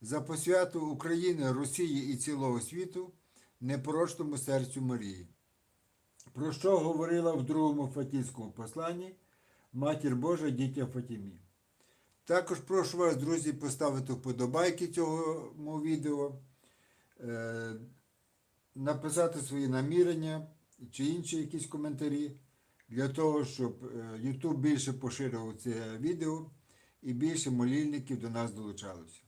за посвяту України, Росії і цілого світу, непорочному серцю Марії. Про що говорила в другому Фатійському посланні Матір Божа дітям Фатімі. Також прошу вас, друзі, поставити вподобайки цьому відео, е, написати свої намірення чи інші якісь коментарі для того, щоб е, YouTube більше поширював це відео і більше молільників до нас долучалося.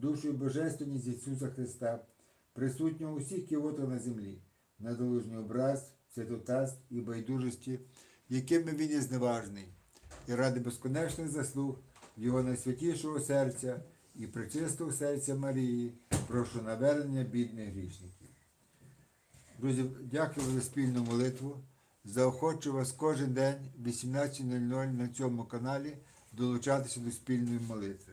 душу і божественність Ісуса Христа, присутнього у всіх кивотах на землі, на долужній образ, святотатств і байдужості, якими він є зневажний, і ради безконечних заслуг Його найсвятішого серця і причистого серця Марії, прошу навернення бідних грішників. Друзі, дякую за спільну молитву. Заохочу вас кожен день в 18.00 на цьому каналі долучатися до спільної молитви.